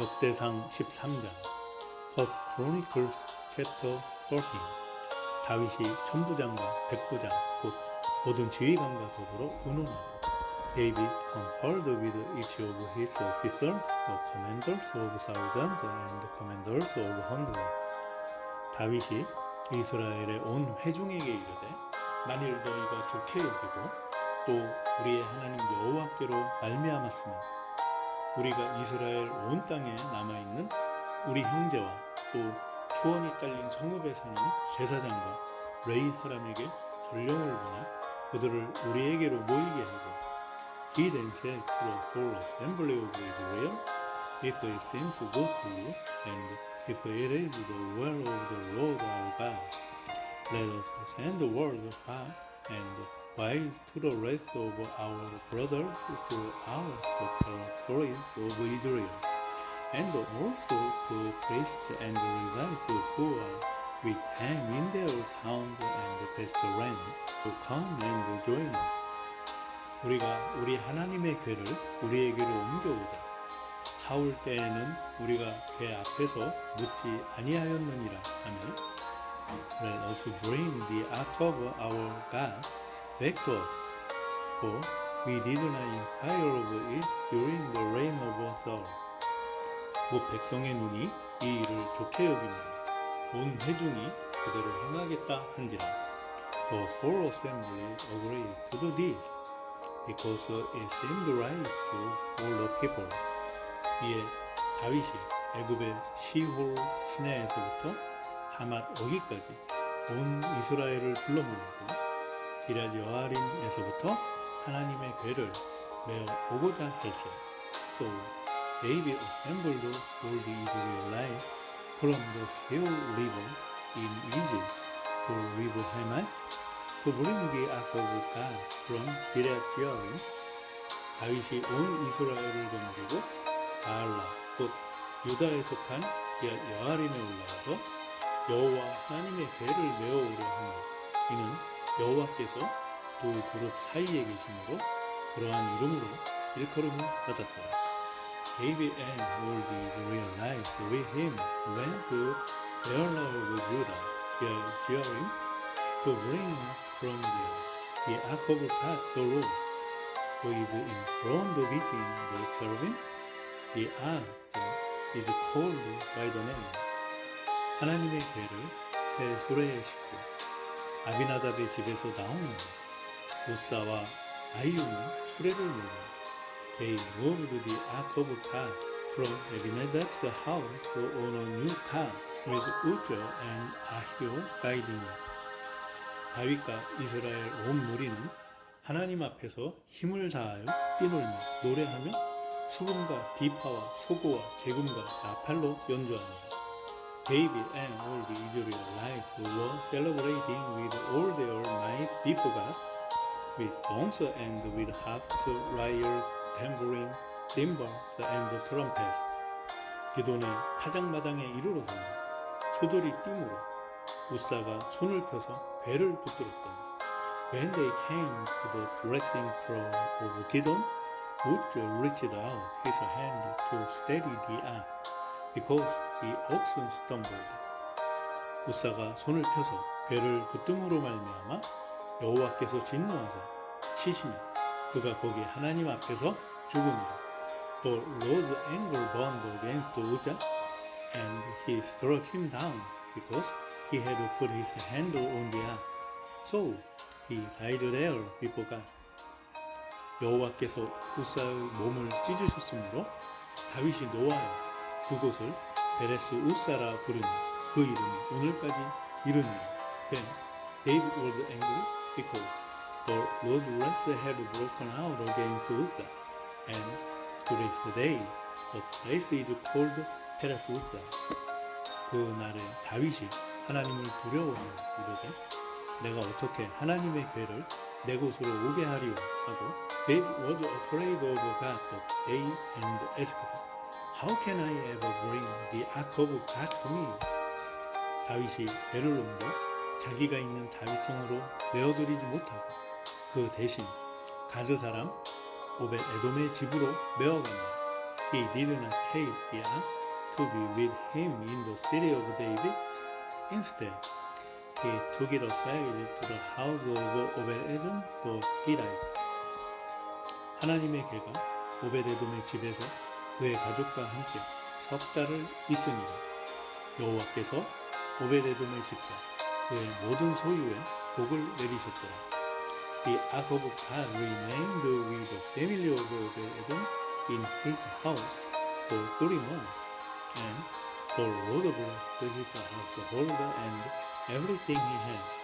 역대상 13장 First Chronicles Chapter 14 다윗이 천부장과 백부장 곧 모든 지휘관과 더불어 의논하고 David conferred with each of his officers, the commanders of thousands and commanders of hundreds. 다윗이 이스라엘의 온 회중에게 이르되 만일 너희가 좋게 여기고 또 우리의 하나님 여호와께로 말미암았으면 우리가 이스라엘 온 땅에 남아 있는 우리 형제와 또 초원이 딸린 성읍에 사는 제사장과 레이 사람에게 전령을 보내 그들을 우리에게로 모이게 하고 He then said to the whole assembly of Israel, If it seems good to you, and if it is the will of the Lord our God, let us send the word far and wide to the rest of our brothers throughout the territories of Israel, and also to priests and Levites who are with them in their towns and pastoral to come and join us. 우리가 우리 하나님의 괴를 우리에게로 옮겨오자. 사울 때에는 우리가 괴 앞에서 묻지 아니하였느니라 하며 Let us bring the ark of our God back to us. For we did not inquire of it during the reign of Saul. 뭐 백성의 눈이 이 일을 좋게 여기므로 온 회중이 그대로 행하겠다 한지라. The whole assembly agreed to do this. because it seemed right to all the people. 이에 다윗이 애굽의 시홀 시내에서부터 하맛 어기까지 온 이스라엘을 불러 모으고 기럇 여아림에서부터 하나님의 괴를 메어 오고자 할세. So David assembled all the Israelites from the hill river in Egypt to river Hamath to bring the ark of God from 기럇 여아림. 다윗이 온 이스라엘을 거느리고 바알라 곧 유다에 속한 여아림에 올라가서 여호와 하나님의 괴를 메어오려 하니 이는 여호와께서 두 그룹 사이에 계심으로 그러한 이름으로 일컬음을 받았다. David and the Israelites with him went to Baalah of Judah, Kiryat Jearim, to bring from there the ark of God, the Lord, who is enthroned between the cherubim. The ark is called by the name. 하나님의 괴를 새 수레에 싣고 아비나답의 집에서 나오는 우사와 아이유는 수레를 몰고 They moved the ark of God from Abinadab's house on a new car with Uzzah and Ahio guiding it. 다윗과 이스라엘 온 무리는 하나님 앞에서 힘을 다하여 뛰놀며 노래하며 수금과 비파와 소고와 제금과 나팔로 연주하니라. David and all the Israelites were celebrating with all their might God, with songs and with harps, lyres, tambourine, cymbals, and trumpets. 기돈의 타작마당에 이르러서는 소들이 띠므로 우사가 손을 펴서 괴를 붙들었더니 When they came to the threshing floor of Gidon, Uzzah reached out his hand to steady the ark, because the oxen stumbled. 우사가 손을 펴서 괴를 붙듦으로 말미암아 여호와께서 진노하사 치시니 그가 거기 하나님 앞에서 죽으니라. The Lord's anger burned against Uzzah, and he struck him down because he had put his hand on the ark. So he died there before God. 여호와께서 우사의 몸을 찢으셨으므로 다윗이 노하여 그곳을 베레스 우사라 부르니 그 이름이 오늘까지 이르니라. Then David was angry because the Lord's wrath had broken out against Uzzah, and to this day the place is called Peres Uzzah. 그 날에 다윗이 하나님을 두려워하여 이르되 내가 어떻게 하나님의 괴를 내 곳으로 오게 하리오 하고 David was afraid of God that day and asked How can I ever bring the ark of God to me? 다윗이 배를 옮겨 자기가 있는 다윗성으로 메어들이지 못하고 그 대신 가드 사람 오벳 에돔의 집으로 메어갔다. he did not take ark to be with him in the city of David. Instead, he took it aside to the house of Obed-Edom the Hittite. 하나님의 개가 오베데돔의 집에서 그의 가족과 함께 석 달을 있으니라. 여호와께서 오베데돔의 집과 그의 모든 소유에 복을 내리셨더라. The ark of God remained with the family of Obed-Edom in his house for three months, and the Lord blessed his household and everything he had.